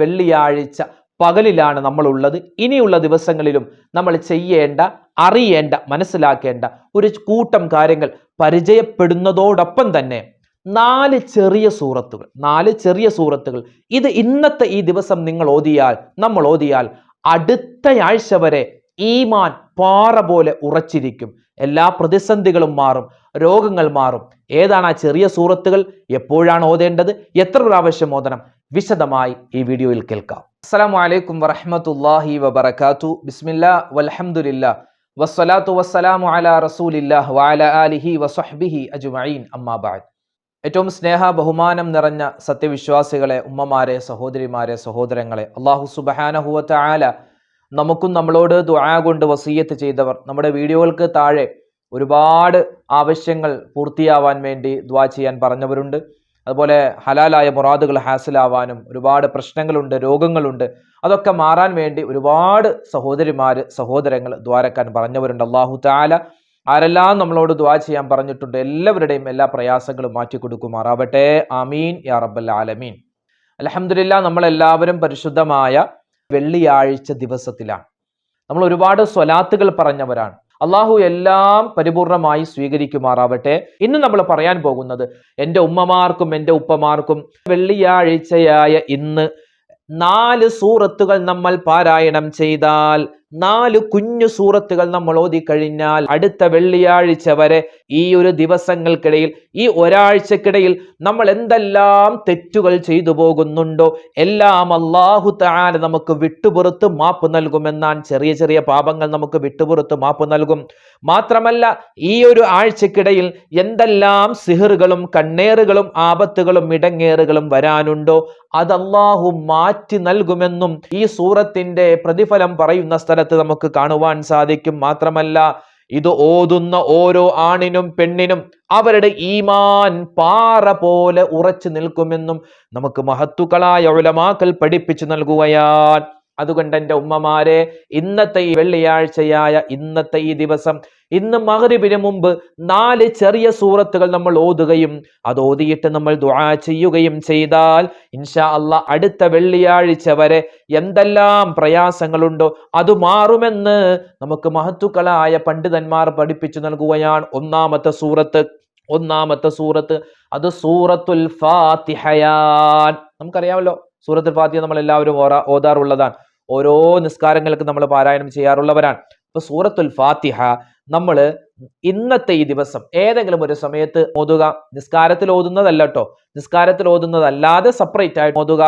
വെള്ളിയാഴ്ച പകലിലാണ് നമ്മളുള്ളത്. ഇനിയുള്ള ദിവസങ്ങളിലും നമ്മൾ ചെയ്യേണ്ട അറിയേണ്ട മനസ്സിലാക്കേണ്ട ഒരു കൂട്ടം കാര്യങ്ങൾ പരിചയപ്പെടുന്നതോടൊപ്പം തന്നെ നാല് ചെറിയ സൂറത്തുകൾ നാല് ചെറിയ സൂറത്തുകൾ. ഇത് ഇന്നത്തെ ഈ ദിവസം നിങ്ങൾ ഓതിയാൽ നമ്മൾ ഓതിയാൽ അടുത്തയാഴ്ച വരെ ഈമാൻ പാറ പോലെ ഉറച്ചിരിക്കും. എല്ലാ പ്രതിസന്ധികളും മാറും രോഗങ്ങൾ മാറും. ഏതാണ് ആ ചെറിയ സൂറത്തുകൾ? എപ്പോഴാണ് ഓതേണ്ടത്? എത്ര പ്രാവശ്യം ഓതണം? വിശദമായി ഈ വീഡിയോയിൽ കേൾക്കാം. അസ്സലാമു അലൈക്കും വറഹ്മത്തുള്ളാഹി വബറകാതു ബിസ്മില്ലാ വൽഹംദുലില്ലാ വസ്സലാത്തു വസ്സലാമു അലാ റസൂലില്ലാഹ് വഅല ആലിഹി വസഹ്ബിഹി അജ്മഈൻ. അമ്മാ ബഅദ്. ഏറ്റവും സ്നേഹ ബഹുമാനം നിറഞ്ഞ സത്യവിശ്വാസികളെ ഉമ്മമാരെ സഹോദരിമാരെ സഹോദരങ്ങളെ അള്ളാഹു സുബഹാനഹുവ ആല നമുക്കും നമ്മളോട് ദുആ കൊണ്ട് വസീയത്ത് ചെയ്തവർ. നമ്മുടെ വീഡിയോകൾക്ക് താഴെ ഒരുപാട് ആവശ്യങ്ങൾ പൂർത്തിയാവാൻ വേണ്ടി ദ്വാ ചെയ്യാൻ പറഞ്ഞവരുണ്ട്. അതുപോലെ ഹലാലായ മുറാദുകൾ ഹാസിലാവാനും ഒരുപാട് പ്രശ്നങ്ങളുണ്ട് രോഗങ്ങളുണ്ട്. അതൊക്കെ മാറാൻ വേണ്ടി ഒരുപാട് സഹോദരിമാർ സഹോദരങ്ങൾ ദ്വാരക്കാൻ പറഞ്ഞവരുണ്ട്. അള്ളാഹു താല ആരെല്ലാം നമ്മളോട് ദ്വാ ചെയ്യാൻ പറഞ്ഞിട്ടുണ്ട് എല്ലാവരുടെയും എല്ലാ പ്രയാസങ്ങളും മാറ്റി കൊടുക്കുമാറാവട്ടെ. ആമീൻ. യാ റബ്ബൽ ആലമീൻ. അലഹമില്ല നമ്മളെല്ലാവരും പരിശുദ്ധമായ വെള്ളിയാഴ്ച ദിവസത്തിലാണ്. നമ്മൾ ഒരുപാട് സ്വലാത്തുകൾ പറഞ്ഞവരാണ്. അള്ളാഹു എല്ലാം പരിപൂർണമായി സ്വീകരിക്കുമാറാവട്ടെ. ഇന്ന് നമ്മൾ പറയാൻ പോകുന്നത് എന്റെ ഉമ്മമാർക്കും എന്റെ ഉപ്പമാർക്കും വെള്ളിയാഴ്ചയായ ഇന്ന് നാല് സൂറത്തുകൾ നമ്മൾ പാരായണം ചെയ്താൽ നാല് കുഞ്ഞു സൂറത്തുകൾ നമ്മൾ ഓതി കഴിഞ്ഞാൽ അടുത്ത വെള്ളിയാഴ്ച വരെ ഈ ഒരു ദിവസങ്ങൾക്കിടയിൽ ഈ ഒരാഴ്ചക്കിടയിൽ നമ്മൾ എന്തെല്ലാം തെറ്റുകൾ ചെയ്തു പോകുന്നുണ്ടോ എല്ലാം അള്ളാഹു താല നമുക്ക് വിട്ടുപുറത്ത് മാപ്പ് നൽകുമെന്നാൻ ചെറിയ ചെറിയ പാപങ്ങൾ നമുക്ക് വിട്ടുപുറത്ത് മാപ്പ് നൽകും. മാത്രമല്ല ഈ ഒരു ആഴ്ചക്കിടയിൽ എന്തെല്ലാം സിഹറുകളും കണ്ണേറുകളും ആപത്തുകളും ഇടങ്ങേറുകളും വരാനുണ്ടോ അത് മാറ്റി നൽകുമെന്നും ഈ സൂറത്തിന്റെ പ്രതിഫലം പറയുന്ന സ്ഥലത്ത് നമുക്ക് കാണുവാൻ സാധിക്കും. മാത്രമല്ല ഇത് ഓതുന്ന ഓരോ ആണിനും പെണ്ണിനും അവരുടെ ഈമാൻ പാറ പോലെ ഉറച്ചു നിൽക്കുമെന്നും നമുക്ക് മഹത്തുക്കളായ ഉലമാക്കൾ പഠിപ്പിച്ചു നൽകുകയാൽ അതുകൊണ്ട് എന്റെ ഉമ്മമാരെ ഇന്നത്തെ ഈ വെള്ളിയാഴ്ചയായ ഇന്നത്തെ ഈ ദിവസം ഇന്ന് മകരിബിന് മുമ്പ് നാല് ചെറിയ സൂറത്തുകൾ നമ്മൾ ഓതുകയും അത് ഓതിയിട്ട് നമ്മൾ ദുആ ചെയ്യുകയും ചെയ്താൽ ഇൻഷാ അല്ല അടുത്ത വെള്ളിയാഴ്ച വരെ എന്തെല്ലാം പ്രയാസങ്ങളുണ്ടോ അത് മാറുമെന്ന് നമുക്ക് മഹത്തുക്കളായ പണ്ഡിതന്മാർ പഠിപ്പിച്ചു നൽകുകയാണ് ഒന്നാമത്തെ സൂറത്ത്. ഒന്നാമത്തെ സൂറത്ത് അത് സൂറത്തുൽ ഫാത്തിഹയാൻ. നമുക്കറിയാമല്ലോ സൂറത്തുൽ ഫാത്തിഹ നമ്മൾ എല്ലാവരും ഓതാറുള്ളതാണ്. ഓരോ നിസ്കാരങ്ങൾക്ക് നമ്മൾ പാരായണം ചെയ്യാറുള്ളവരാണ്. അപ്പൊ സൂറത്തുൽ ഫാത്തിഹ നമ്മൾ ഇന്നത്തെ ഈ ദിവസം ഏതെങ്കിലും ഒരു സമയത്ത് ഓതുക. നിസ്കാരത്തിൽ ഓതുന്നതല്ല കേട്ടോ നിസ്കാരത്തിൽ ഓതുന്നതല്ലാതെ സെപ്പറേറ്റ് ആയിട്ട് ഓതുക.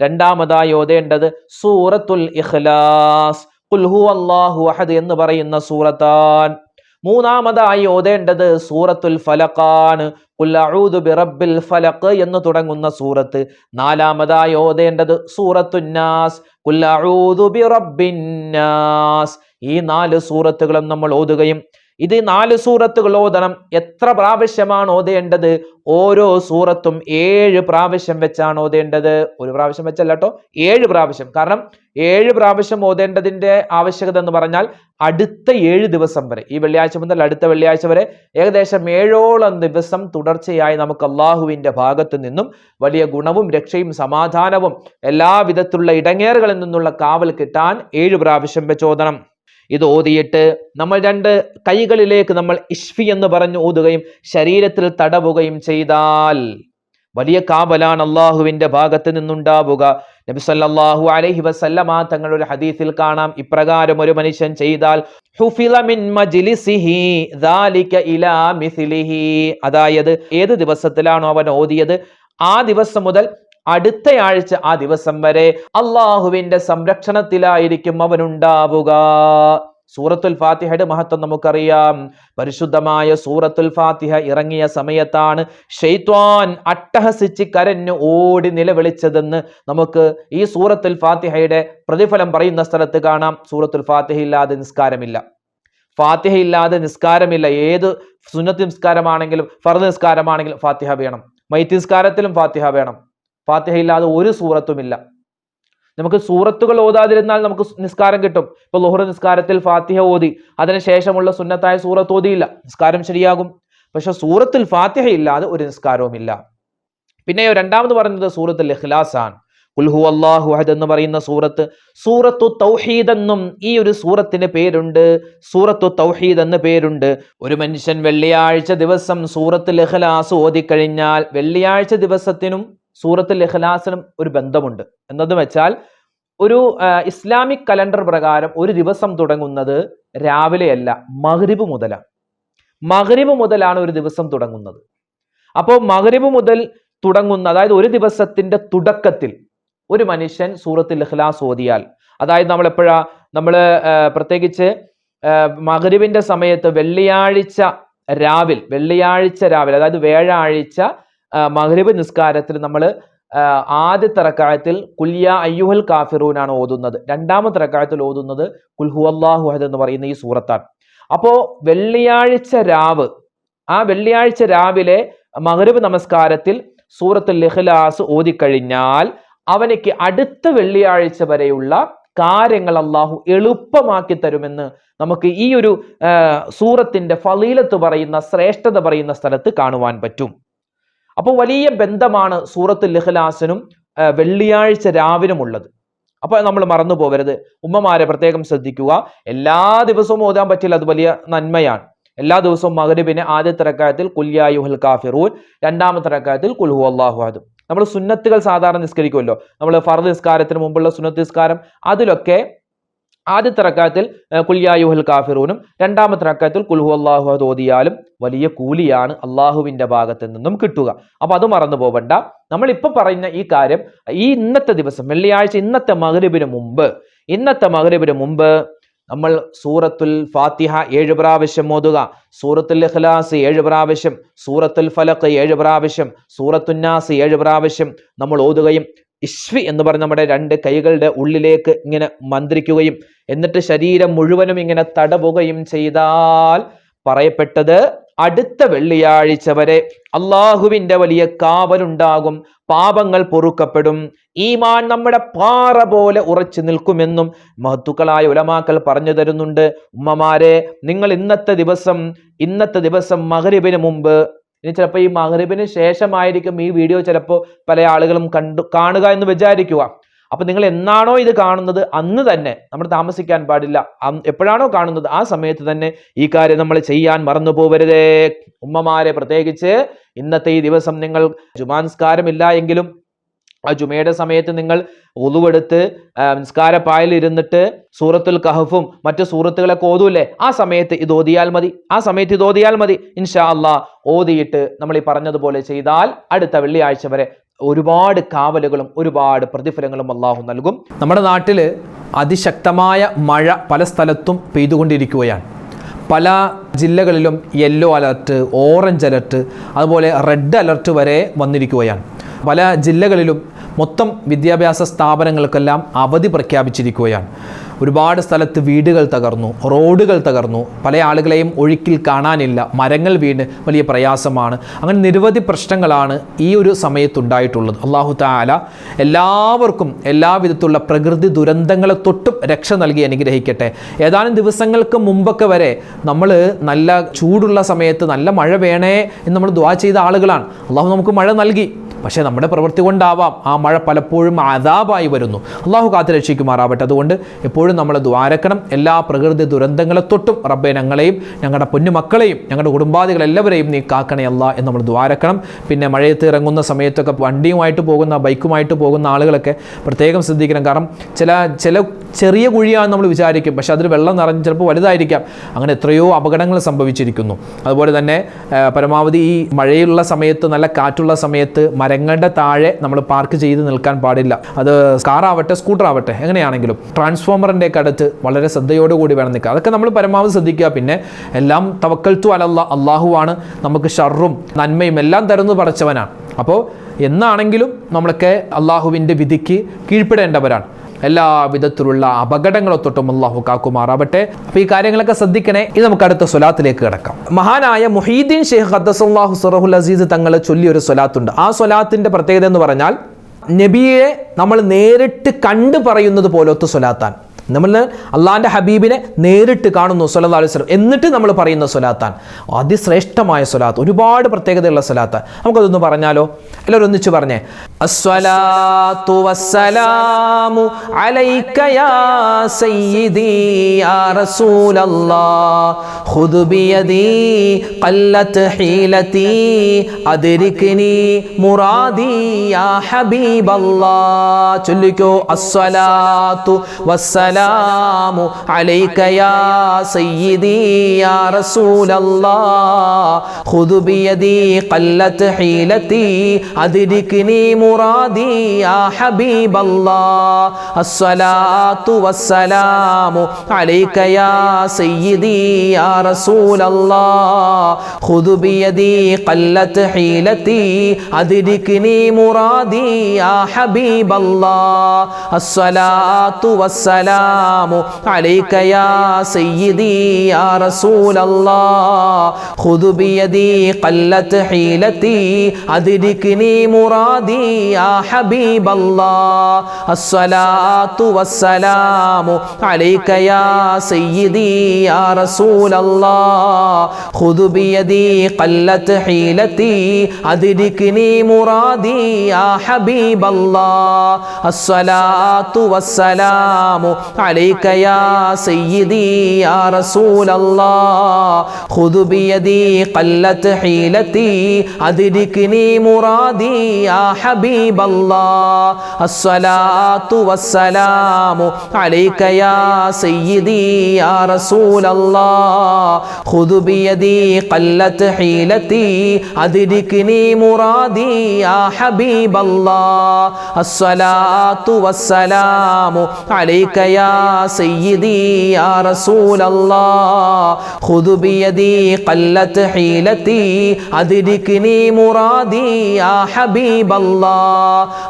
രണ്ടാമതായി ഓതേണ്ടത് സൂറത്തുൽ ഇഖ്ലാസ്. അഹദ് എന്ന് പറയുന്ന സൂറത്താൻ. മൂന്നാമതായി ഓതേണ്ടത് സൂറത്തുൽ ഫലഖാണ് ബിറബ്ബിൽ ഫലഖ് എന്ന് തുടങ്ങുന്ന സൂറത്ത്. നാലാമതായി ഓതേണ്ടത് സൂറത്തുന്നാസ് ബിറബ്ബിന്നാസ് ഈ നാല് സൂറത്തുകളും നമ്മൾ ഓതുകയും ഇത് നാല് സൂറത്തുകൾ ഓതണം. എത്ര പ്രാവശ്യമാണ് ഓതേണ്ടത്? ഓരോ സൂറത്തും ഏഴ് പ്രാവശ്യം വെച്ചാണ് ഓതേണ്ടത്. ഒരു പ്രാവശ്യം വെച്ചല്ല ഏഴ് പ്രാവശ്യം. കാരണം ഏഴ് പ്രാവശ്യം ഓതേണ്ടതിന്റെ ആവശ്യകത എന്ന് പറഞ്ഞാൽ അടുത്ത ഏഴ് ദിവസം വരെ ഈ വെള്ളിയാഴ്ച മുതൽ അടുത്ത വെള്ളിയാഴ്ച വരെ ഏകദേശം ഏഴോളം ദിവസം തുടർച്ചയായി നമുക്ക് അള്ളാഹുവിന്റെ ഭാഗത്തു നിന്നും വലിയ ഗുണവും രക്ഷയും സമാധാനവും എല്ലാവിധത്തിലുള്ള ഇടങ്ങേറുകളിൽ നിന്നുള്ള കാവൽ കിട്ടാൻ ഏഴ് പ്രാവശ്യം പ്രചോദനം. ഇത് ഓതിയിട്ട് നമ്മൾ രണ്ട് കൈകളിലേക്ക് നമ്മൾ ഇഷ്ഫി എന്ന് പറഞ്ഞു ഓതുകയും ശരീരത്തിൽ തടവുകയും ചെയ്താൽ വലിയ കാവലാണ് അള്ളാഹുവിന്റെ ഭാഗത്ത് നിന്നുണ്ടാവുക. നബി സല്ലല്ലാഹു അലൈഹി വസല്ലമ തങ്ങളുടെ ഹദീസിൽ കാണാം. ഇപ്രകാരം ഒരു മനുഷ്യൻ ചെയ്താൽ അതായത് ഏത് ദിവസത്തിലാണോ അവൻ ഓതിയത്? ആ ദിവസം മുതൽ അടുത്തയാഴ്ച ആ ദിവസം വരെ അള്ളാഹുവിന്റെ സംരക്ഷണത്തിലായിരിക്കും അവനുണ്ടാവുക. സൂറത്തുൽ ഫാത്തിഹയുടെ മഹത്വം നമുക്കറിയാം. പരിശുദ്ധമായ സൂറത്തുൽ ഫാത്തിഹ ഇറങ്ങിയ സമയത്താണ് ഷെയ്ത്വാൻ അട്ടഹസിച്ച് കരഞ്ഞു ഓടി നിലവിളിച്ചതെന്ന് നമുക്ക് ഈ സൂറത്തുൽ ഫാത്തിഹയുടെ പ്രതിഫലം പറയുന്ന സ്ഥലത്ത് കാണാം. സൂറത്തുൽ ഫാത്തിഹ ഇല്ലാതെ നിസ്കാരമില്ല. ഫാത്തിഹ ഇല്ലാതെ നിസ്കാരമില്ല. ഏത് സുന്നത്ത് നിസ്കാരമാണെങ്കിലും ഫർദ് നിസ്കാരമാണെങ്കിലും ഫാത്തിഹ വേണം. മൈത്തി നിസ്കാരത്തിലും ഫാത്തിഹ വേണം. ഫാത്തിഹ ഇല്ലാതെ ഒരു സൂറത്തുമില്ല. നമുക്ക് സൂറത്തുകൾ ഓതാതിരുന്നാൽ നമുക്ക് നിസ്കാരം കിട്ടും. ഇപ്പൊ ലോഹർ നിസ്കാരത്തിൽ ഫാത്തിഹ ഓതി. അതിനുശേഷമുള്ള സുന്നത്തായ സൂറത്ത് ഓതിയില്ല. നിസ്കാരം ശരിയാകും. പക്ഷെ സൂറത്തിൽ ഫാത്തിഹ ഇല്ലാതെ ഒരു നിസ്കാരവും ഇല്ല. പിന്നെ രണ്ടാമത് പറഞ്ഞത് ലഹ്ലാസ് ആണ്. കുൽഹു അള്ളാഹു അഹദ് എന്ന് പറയുന്ന സൂറത്ത്. സൂറത്തു തൗഹീദ് എന്നും ഈ ഒരു സൂറത്തിന് പേരുണ്ട്. സൂറത്തു തൗഹീദ് എന്ന് പേരുണ്ട്. ഒരു മനുഷ്യൻ വെള്ളിയാഴ്ച ദിവസം സൂറത്തുൽ ഇഖ്ലാസ് ഓതിക്കഴിഞ്ഞാൽ വെള്ളിയാഴ്ച ദിവസത്തിനും സൂറത്തുൽ ഇഖ്ലാസിനും ഒരു ബന്ധമുണ്ട്. എന്നത് വെച്ചാൽ ഒരു ഇസ്ലാമിക് കലണ്ടർ പ്രകാരം ഒരു ദിവസം തുടങ്ങുന്നത് രാവിലെയല്ല മഹ്രിബ് മുതലാണ്. മഹ്രിബ് മുതലാണ് ഒരു ദിവസം തുടങ്ങുന്നത്. അപ്പോൾ മഹ്രിബ് മുതൽ തുടങ്ങുന്ന അതായത് ഒരു ദിവസത്തിന്റെ തുടക്കത്തിൽ ഒരു മനുഷ്യൻ സൂറത്തുൽ ഇഖ്ലാസ് ഓതിയാൽ അതായത് നമ്മൾ എപ്പോഴാ നമ്മൾ പ്രത്യേകിച്ച് മഗ്രിബിന്റെ സമയത്ത് വെള്ളിയാഴ്ച രാവിൽ വെള്ളിയാഴ്ച രാവിലെ അതായത് വ്യാഴാഴ്ച ആ, മഗ്രിബ് നിസ്കാരത്തിൽ നമ്മൾ ആദ്യത്തെ റക്കായത്തിൽ കുല്യ അയ്യുഹൽ കാഫിറൂനാണ് ഓതുന്നത്. രണ്ടാമത്തെ റക്കായത്തിൽ ഓതുന്നത് കുൽഹു അള്ളാഹു അഹദ് എന്ന് പറയുന്ന ഈ സൂറത്താണ്. അപ്പോൾ വെള്ളിയാഴ്ച രാവ് ആ വെള്ളിയാഴ്ച രാവിലെ മഗ്രിബ് നമസ്കാരത്തിൽ സൂറത്ത് ലഹ്ലാസ് ഓതിക്കഴിഞ്ഞാൽ അവനക്ക് അടുത്ത വെള്ളിയാഴ്ച വരെയുള്ള കാര്യങ്ങൾ അള്ളാഹു എളുപ്പമാക്കി തരുമെന്ന് നമുക്ക് ഈ ഒരു സൂറത്തിന്റെ ഫലീലത്ത് പറയുന്ന ശ്രേഷ്ഠത പറയുന്ന സ്ഥലത്ത് കാണുവാൻ പറ്റും. അപ്പോൾ വലിയ ബന്ധമാണ് സൂറത്ത് ലഹ്ലാസിനും വെള്ളിയാഴ്ച രാവിനുമുള്ളത് അപ്പോൾ നമ്മൾ മറന്നു പോകരുത് ഉമ്മമാരെ പ്രത്യേകം ശ്രദ്ധിക്കുക. എല്ലാ ദിവസവും ഓതാൻ പറ്റില്ല അത് വലിയ നന്മയാണ്. എല്ലാ ദിവസവും മഗ്രിബിന് ആദ്യത്തെ റക്കായത്തിൽ കുല്യായുഹൽ കാഫിറൂൻ രണ്ടാമത്തെ റക്കായത്തിൽ കുൽഹു അള്ളാഹു അതും നമ്മൾ സുന്നത്തുകൾ സാധാരണ നിസ്കരിക്കുമല്ലോ. നമ്മൾ ഫർദ് നിസ്കാരത്തിന് മുമ്പുള്ള സുന്നത്ത് നിസ്കാരം അതിലൊക്കെ ആദ്യത്തെ റക്കായത്തിൽ കുല്യായുഹൽ കാഫിറൂനും രണ്ടാമത്തെ റക്കായത്തിൽ കുൽഹു അള്ളാഹു അത് ഓതിയാലും വലിയ കൂലിയാണ് അള്ളാഹുവിന്റെ ഭാഗത്ത് നിന്നും കിട്ടുക. അപ്പൊ അത് മറന്നു പോവണ്ട. നമ്മളിപ്പോൾ പറയുന്ന ഈ കാര്യം ഈ ഇന്നത്തെ ദിവസം വെള്ളിയാഴ്ച ഇന്നത്തെ മഗ്രിബിന് മുമ്പ് ഇന്നത്തെ മഗ്രിബിന് മുമ്പ് നമ്മൾ സൂറത്തുൽ ഫാത്തിഹ ഏഴ് പ്രാവശ്യം ഓതുക. സൂറത്തുൽ ഇഖ്ലാസ് ഏഴ് പ്രാവശ്യം സൂറത്തുൽ ഫലഖ് ഏഴ് പ്രാവശ്യം സൂറത്തുന്നാസ് ഏഴ് പ്രാവശ്യം നമ്മൾ ഓതുകയും ഇഷ്വി എന്ന് പറഞ്ഞ നമ്മുടെ രണ്ട് കൈകളുടെ ഉള്ളിലേക്ക് ഇങ്ങനെ മന്ത്രിക്കുകയും എന്നിട്ട് ശരീരം മുഴുവനും ഇങ്ങനെ തടവുകയും ചെയ്താൽ പറയപ്പെട്ടത് അടുത്ത വെള്ളിയാഴ്ച വരെ അള്ളാഹുവിന്റെ വലിയ കാവലുണ്ടാകും പാപങ്ങൾ പൊറുക്കപ്പെടും ഈമാൻ നമ്മുടെ പാറ പോലെ ഉറച്ചു നിൽക്കുമെന്നും മഹത്തുക്കളായ ഉലമാക്കൾ പറഞ്ഞു തരുന്നുണ്ട്. ഉമ്മമാരെ നിങ്ങൾ ഇന്നത്തെ ദിവസം ഇന്നത്തെ ദിവസം മഗ്രിബിന് മുമ്പ് ഇനി ചിലപ്പോൾ ഈ മഗ്രിബിന് ശേഷമായിരിക്കും ഈ വീഡിയോ ചിലപ്പോൾ പല ആളുകളും കണ്ടു കാണുക എന്ന് വിചാരിക്കുക. അപ്പൊ നിങ്ങൾ എന്നാണോ ഇത് കാണുന്നത് അന്ന് തന്നെ നമ്മൾ താമസിക്കാൻ പാടില്ല. എപ്പോഴാണോ കാണുന്നത് ആ സമയത്ത് തന്നെ ഈ കാര്യം നമ്മൾ ചെയ്യാൻ മറന്നു പോവരുതേ ഉമ്മമാരെ പ്രത്യേകിച്ച് ഇന്നത്തെ ഈ ദിവസം നിങ്ങൾ ജുമാൻസ്കാരമില്ല എങ്കിലും ആ ജുമയുടെ സമയത്ത് നിങ്ങൾ ഉളുവെടുത്ത് നിസ്കാരപ്പായിൽ ഇരുന്നിട്ട് സൂറത്തുൽ കഹഫും മറ്റു സൂറത്തുകളൊക്കെ ഓതൂല്ലേ? ആ സമയത്ത് ഇത് ഓതിയാൽ മതി. ആ സമയത്ത് ഇത് ഓതിയാൽ മതി. ഇൻഷാ അള്ളാ ഓതിയിട്ട് നമ്മൾ ഈ പറഞ്ഞതുപോലെ ചെയ്താൽ അടുത്ത വെള്ളിയാഴ്ച വരെ ഒരുപാട് കാവലുകളും ഒരുപാട് പ്രതിഫലങ്ങളും അള്ളാഹു നൽകും. നമ്മുടെ നാട്ടിൽ അതിശക്തമായ മഴ പല സ്ഥലത്തും പെയ്തുകൊണ്ടിരിക്കുകയാണ്. പല ജില്ലകളിലും യെല്ലോ അലർട്ട് ഓറഞ്ച് അലർട്ട് അതുപോലെ റെഡ് അലർട്ട് വരെ വന്നിരിക്കുകയാണ്. പല ജില്ലകളിലും മൊത്തം വിദ്യാഭ്യാസ സ്ഥാപനങ്ങൾക്കെല്ലാം അവധി പ്രഖ്യാപിച്ചിരിക്കുകയാണ്. ഒരുപാട് സ്ഥലത്ത് വീടുകൾ തകർന്നു റോഡുകൾ തകർന്നു. പല ആളുകളെയും ഒഴുക്കിൽ കാണാനില്ല. മരങ്ങൾ വീണ് വലിയ പ്രയാസമാണ്. അങ്ങനെ നിരവധി പ്രശ്നങ്ങളാണ് ഈ ഒരു സമയത്തുണ്ടായിട്ടുള്ളത്. അള്ളാഹു താല എല്ലാവർക്കും എല്ലാവിധത്തിലുള്ള പ്രകൃതി ദുരന്തങ്ങളെ തൊട്ടും രക്ഷ നൽകി അനുഗ്രഹിക്കട്ടെ. ഏതാനും ദിവസങ്ങൾക്ക് മുമ്പൊക്കെ വരെ നമ്മൾ നല്ല ചൂടുള്ള സമയത്ത് നല്ല മഴ വേണേ എന്ന് നമ്മൾ ദ്വാ ചെയ്ത ആളുകളാണ്. അള്ളാഹു നമുക്ക് മഴ നൽകി. പക്ഷേ നമ്മുടെ പ്രവൃത്തി കൊണ്ടാവാം. ആ മഴ പലപ്പോഴും അതാപായി വരുന്നു. അള്ളാഹു കാത്തു രക്ഷിക്കുമാറാവട്ടെ. അതുകൊണ്ട് എപ്പോഴും നമ്മൾ ദ്വാരക്കണം എല്ലാ പ്രകൃതി ദുരന്തങ്ങളെ തൊട്ടും റബ്ബെ ഞങ്ങളെയും ഞങ്ങളുടെ പൊന്നുമക്കളെയും ഞങ്ങളുടെ കുടുംബാദികളെല്ലാവരെയും നീ കാക്കണേ അല്ല എന്ന് നമ്മൾ ദ്വാരക്കണം പിന്നെ മഴയത്ത് ഇറങ്ങുന്ന സമയത്തൊക്കെ വണ്ടിയുമായിട്ട് പോകുന്ന ബൈക്കുമായിട്ട് പോകുന്ന ആളുകളൊക്കെ പ്രത്യേകം ശ്രദ്ധിക്കണം. കാരണം ചില ചില ചെറിയ കുഴിയാണെന്ന് നമ്മൾ വിചാരിക്കും. പക്ഷേ അതിൽ വെള്ളം നിറഞ്ഞ് ചിലപ്പോൾ വലുതായിരിക്കാം. അങ്ങനെ എത്രയോ അപകടങ്ങൾ സംഭവിച്ചിരിക്കുന്നു. അതുപോലെ തന്നെ പരമാവധി ഈ മഴയുള്ള സമയത്ത് നല്ല കാറ്റുള്ള സമയത്ത് മരങ്ങളുടെ താഴെ നമ്മൾ പാർക്ക് ചെയ്ത് നിൽക്കാൻ പാടില്ല. അത് കാറാവട്ടെ സ്കൂട്ടർ ആവട്ടെ എങ്ങനെയാണെങ്കിലും ട്രാൻസ്ഫോമറിന്റെ അടുത്ത് വളരെ ശ്രദ്ധയോടുകൂടി വേണം നിൽക്കുക അതൊക്കെ നമ്മൾ പരമാവധി ശ്രദ്ധിക്കുക. പിന്നെ എല്ലാം തവക്കൽത്തു അലല്ല അള്ളാഹുവാണ് നമുക്ക് ഷർറും നന്മയും എല്ലാം തരുന്നു പടച്ചവനാണ്. അപ്പോൾ എന്നാണെങ്കിലും നമ്മളൊക്കെ അള്ളാഹുവിന്റെ വിധിക്ക് കീഴ്പ്പെടേണ്ടവരാണ്. എല്ലാ വിധത്തിലുള്ള അപകടങ്ങളെ തൊട്ടും അള്ളാഹു കാക്കുമാറാവട്ടെ. അപ്പൊ ഈ കാര്യങ്ങളൊക്കെ ശ്രദ്ധിക്കണേ. ഇത് നമുക്ക് അടുത്ത സ്വലാത്തിലേക്ക് കിടക്കാം. മഹാനായ മുഹീദ്ദീൻ ഷെയ്ഖ് ഖദ്ദസല്ലാഹു സുറഹുൽ അസീസ് തങ്ങൾ ചൊല്ലിയ ഒരു സ്വലാത്തുണ്ട്. ആ സ്വലാത്തിന്റെ പ്രത്യേകത എന്ന് പറഞ്ഞാൽ നബിയെ നമ്മൾ നേരിട്ട് കണ്ടു പറയുന്നത് പോലത്തെ സ്വലാത്താൻ നമ്മൾ അള്ളാഹിന്റെ ഹബീബിനെ നേരിട്ട് കാണുന്നു സല്ലല്ലാഹു അലൈഹി സ്വലം എന്നിട്ട് നമ്മൾ പറയുന്ന സ്വലാത്താൻ അതിശ്രേഷ്ഠമായ സ്വലാത്ത് ഒരുപാട് പ്രത്യേകതയുള്ള സ്വലാത്ത് നമുക്കതൊന്ന് പറഞ്ഞാലോ? എല്ലാവരും ഒന്നിച്ച് പറഞ്ഞേ. الصلاة والسلام عليك يا سيدي يا رسول الله خذ بيدي قلت حيلتي أدركني مرادي يا حبيب الله تلكو الصلاة والسلام عليك يا سيدي يا رسول الله خذ بيدي قلت حيلتي أدركني مرادي المراد يا حبيب الله الصلاة والسلام عليك يا سيدي يا رسول الله خذ بيدي قلت حيلتي أدركني مرادي يا حبيب الله الصلاة والسلام عليك يا سيدي يا رسول الله خذ بيدي قلت حيلتي أدركني مرادي يا حبيب الله. الصلاة والسلام عليك يا سيدي يا رسول الله. خذ بيدي قلت حيلتي أدركني مرادي يا حبيب الله. الصلاة والسلام عليك يا سيدي يا رسول الله. خذ بيدي قلت حيلتي أدركني مرادي يا حبيب الله. الصلاة والسلام عليك يا سيدي يا رسول الله. خذ بيدي قلت حيلتي أدركني مرادي يا حبيب الله. الصلاة والسلام عليك يا سيدي يا رسول الله. خذ بيدي قلت حيلتي أدركني مرادي يا حبيب الله.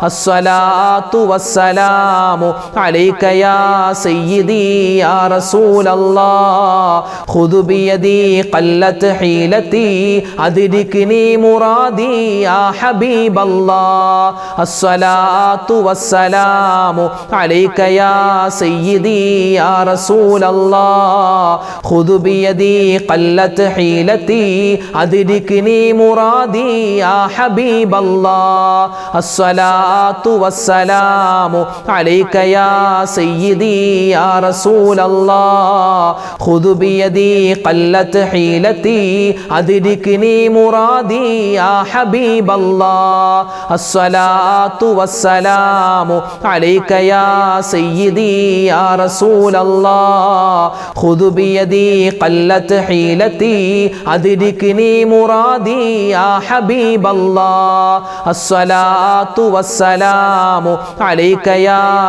അസ്സലാത്തു വസ്സലാമു അലൈക യാ സയ്യിദി യാ റസൂലല്ലാഹ്. ഖുദു ബിയദി ഖല്ലത് ഹീലതി അദ്രിക്നി മുറാദി യാ ഹബീബല്ലാഹ്. അസ്സലാത്തു വസ്സലാമു അലൈക യാ സയ്യിദി യാ റസൂലല്ലാഹ്. ഖുദു ബിയദി ഖല്ലത് ഹീലതി അദ്രിക്നി മുറാദി യാ ഹബീബല്ലാഹ്. الصلاة والسلام عليك يا سيدي يا رسول الله. خذ بيدي قلت حيلتي أدركني مرادي يا حبيب الله. الصلاة والسلام عليك يا سيدي يا رسول الله. خذ بيدي قلت حيلتي أدركني مرادي يا حبيب الله. الصلاة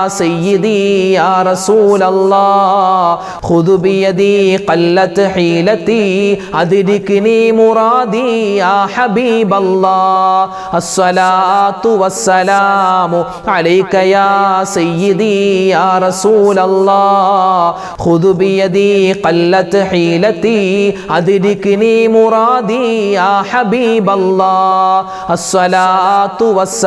سيدي يا رسول الله خذ بيدي قلت حيلتي أدركني مرادي يا حبيب الله الصلاة والسلام عليك يا سيدي يا رسول الله خذ بيدي قلت حيلتي أدركني مرادي يا حبيب الله الصلاة والسلام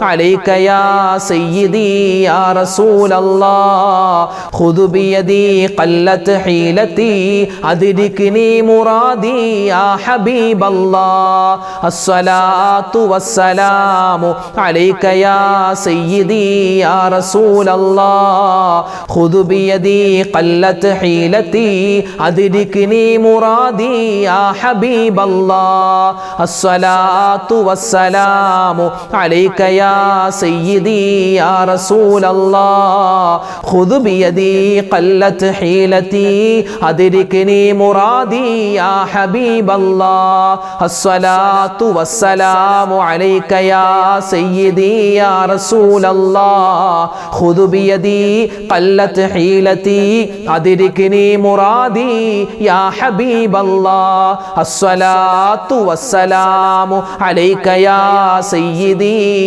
عليك يا سيدي يا رسول الله خذ بيدي قلت حيلتي أدركني مرادي يا حبيب الله الصلاة والسلام عليك يا سيدي يا رسول الله خذ بيدي قلت حيلتي أدركني مرادي يا حبيب الله الصلاة والسلام عليك يا سيدي يا رسول الله خذ بيدي قلت حيلتي أدركني مرادي يا حبيب الله الصلاة والسلام عليك يا سيدي يا رسول الله خذ بيدي قلت حيلتي أدركني مرادي يا حبيب الله الصلاة والسلام عليك يا سيدي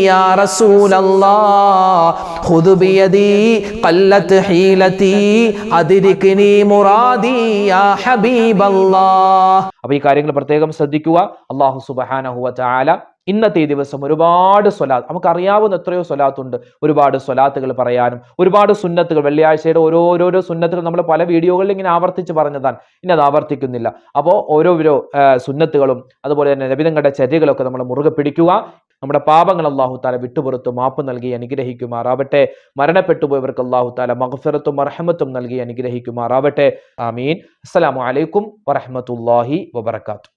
يا رسول الله خذ بيدي قلت حيلتي أدركني مرادي يا حبيب الله അപ്പൊ ഈ കാര്യങ്ങൾ പ്രത്യേകം ശ്രദ്ധിക്കുക അള്ളാഹു സുബഹാനഹുവ ചാല ഇന്നത്തെ ഈ ദിവസം ഒരുപാട് സ്വലാത്ത് നമുക്കറിയാവുന്ന എത്രയോ സ്വലാത്തുണ്ട് ഒരുപാട് സ്വലാത്തുകൾ പറയാനും ഒരുപാട് സുന്നത്തുകൾ വെള്ളിയാഴ്ചയുടെ ഓരോരോരോ സുന്നത്തുകൾ നമ്മൾ പല വീഡിയോകളിൽ ഇങ്ങനെ ആവർത്തിച്ച് പറഞ്ഞതാണ് ഇനി അത് ആവർത്തിക്കുന്നില്ല അപ്പോൾ ഓരോരോ ആ, സുന്നത്തുകളും അതുപോലെ തന്നെ നബിതങ്ങളുടെ ചര്യകളൊക്കെ നമ്മൾ മുറുകെ പിടിക്കുക നമ്മുടെ പാപങ്ങൾ അള്ളാഹു താല വിട്ടുപുറത്ത് മാപ്പ് നൽകി അനുഗ്രഹിക്കുമാറാവട്ടെ. മരണപ്പെട്ടുപോയവർക്ക് അള്ളാഹു താല മഹഫിറത്തും അർഹമത്തും നൽകി അനുഗ്രഹിക്കുമാറാവട്ടെ. ആമീൻ. അസ്സലാമു അലൈക്കും വറഹ്മത്തുള്ളാഹി വബറകാതുഹു.